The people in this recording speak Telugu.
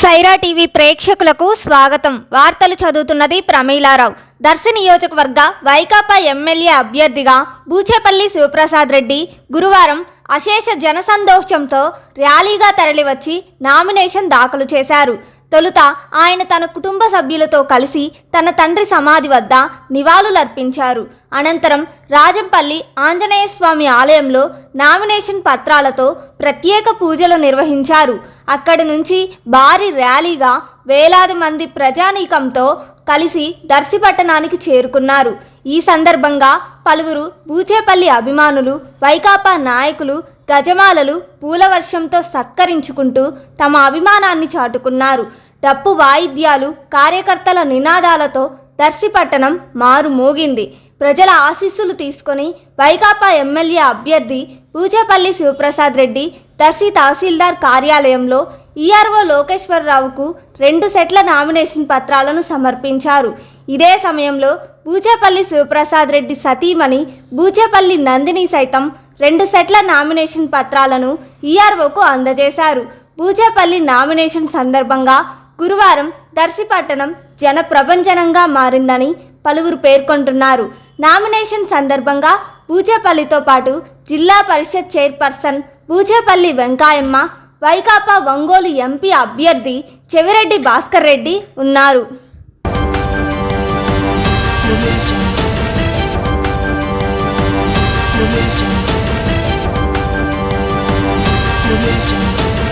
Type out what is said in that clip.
సైరా టీవీ ప్రేక్షకులకు స్వాగతం. వార్తలు చదువుతున్నది ప్రమీలారావు. దర్శి నియోజకవర్గ వైకాపా ఎమ్మెల్యే అభ్యర్థిగా బూచేపల్లి శివప్రసాద్ రెడ్డి గురువారం అశేష జనసందోషంతో ర్యాలీగా తరలివచ్చి నామినేషన్ దాఖలు చేశారు. తొలుత ఆయన తన కుటుంబ సభ్యులతో కలిసి తన తండ్రి సమాధి వద్ద నివాళులర్పించారు. అనంతరం రాజంపల్లి ఆంజనేయ స్వామి ఆలయంలో నామినేషన్ పత్రాలతో ప్రత్యేక పూజలు నిర్వహించారు. అక్కడి నుంచి భారీ ర్యాలీగా వేలాది మంది ప్రజానీకంతో కలిసి దర్శి పట్టణానికి చేరుకున్నారు. ఈ సందర్భంగా పలువురు బూచేపల్లి అభిమానులు వైకాపా నాయకులు గజమాలలు పూలవర్షంతో సత్కరించుకుంటూ తమ అభిమానాన్ని చాటుకున్నారు. డప్పు వాయిద్యాలు కార్యకర్తల నినాదాలతో దర్శి పట్టణం ప్రజల ఆశీస్సులు తీసుకొని వైకాపా ఎమ్మెల్యే అభ్యర్థి పూజపల్లి శివప్రసాద్ రెడ్డి దర్శి తహసీల్దార్ కార్యాలయంలో ఈఆర్ఓ లోకేశ్వరరావుకు రెండు సెట్ల నామినేషన్ పత్రాలను సమర్పించారు. ఇదే సమయంలో బూచేపల్లి శివప్రసాద్ రెడ్డి సతీమణి బూచేపల్లి నందిని సైతం రెండు సెట్ల నామినేషన్ పత్రాలను ఈఆర్ఓకు అందజేశారు. బూచేపల్లి నామినేషన్ సందర్భంగా గురువారం దర్శి పట్టణం జన ప్రభంజనంగా మారిందని పలువురు పేర్కొంటున్నారు. నామినేషన్ సందర్భంగా బూచేపల్లితో పాటు జిల్లా పరిషత్ చైర్పర్సన్ పూజపల్లి వెంకాయమ్మ వైకాపా ఒంగోలు ఎంపీ అభ్యర్థి చెవిరెడ్డి భాస్కర్ రెడ్డి ఉన్నారు